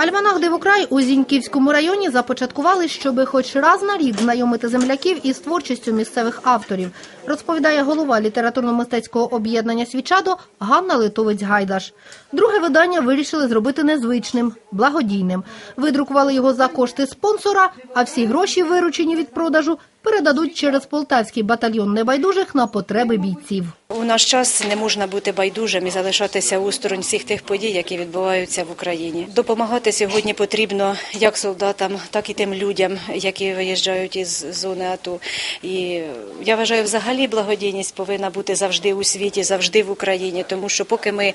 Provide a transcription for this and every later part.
Альманах Дивокрай у Зіньківському районі започаткували, щоби хоч раз на рік знайомити земляків із творчістю місцевих авторів, розповідає голова літературно-мистецького об'єднання «Свічадо» Ганна Литовець-Гайдаш. Друге видання вирішили зробити незвичним, благодійним. Видрукували його за кошти спонсора, а всі гроші, виручені від продажу, передадуть через полтавський батальйон небайдужих на потреби бійців. У наш час не можна бути байдужим і залишатися осторонь всіх тих подій, які відбуваються в Україні. Допомагати сьогодні потрібно як солдатам, так і тим людям, які виїжджають із зони АТО. І я вважаю, взагалі благодійність повинна бути завжди у світі, завжди в Україні, тому що поки ми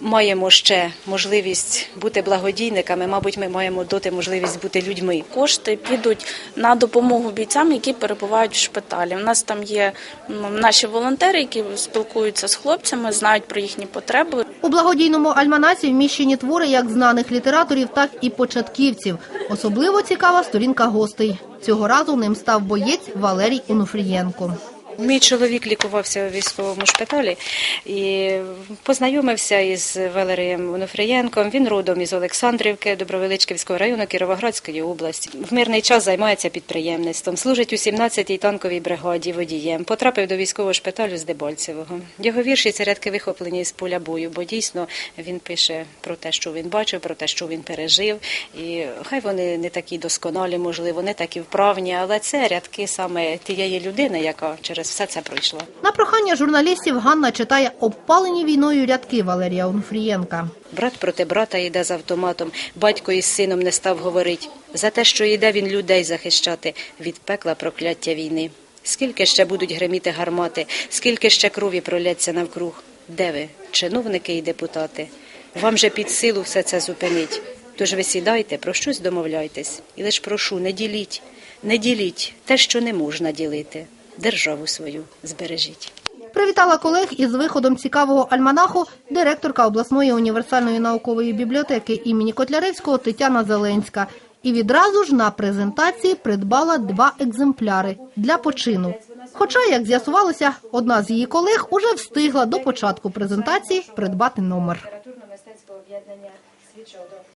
маємо ще можливість бути благодійниками, мабуть, ми маємо доти можливість бути людьми. Кошти підуть на допомогу бійцям, які перебувають в шпиталі. У нас там є ну, наші волонтери, які спілкуються з хлопцями, знають про їхні потреби. У благодійному альманасі вміщені твори як знаних літераторів, так і початківців. Особливо цікава сторінка гостей. Цього разу ним став боєць Валерій Онуфрієнко. Мій чоловік лікувався у військовому шпиталі і познайомився із Валерієм Онуфрієнком. Він родом із Олександрівки, Добровеличківського району Кіровоградської області. В мирний час займається підприємництвом, служить у 17-й танковій бригаді водієм. Потрапив до військового шпиталю з Дебальцевого. Його вірші це рядки вихоплені з поля бою, бо дійсно він пише про те, що він бачив, про те, що він пережив. І хай вони не такі досконалі, можливо, не такі вправні, але це рядки саме тієї людини, яка через все це пройшла. На прохання журналістів Ганна читає обпалені війною рядки Валерія Онуфрієнка. Брат проти брата йде з автоматом, батько із сином не став говорить. За те, що йде він людей захищати від пекла прокляття війни. Скільки ще будуть греміти гармати, скільки ще крові проляться навкруг? Де ви, чиновники і депутати? Вам же під силу все це зупинить. Тож ви сідайте, про щось домовляйтесь. І лиш прошу, не діліть, не діліть те, що не можна ділити. Державу свою збережіть. Привітала колег із виходом цікавого альманаху директорка обласної універсальної наукової бібліотеки імені Котляревського Тетяна Зеленська. І відразу ж на презентації придбала два екземпляри для почину. Хоча, як з'ясувалося, одна з її колег уже встигла до початку презентації придбати номер.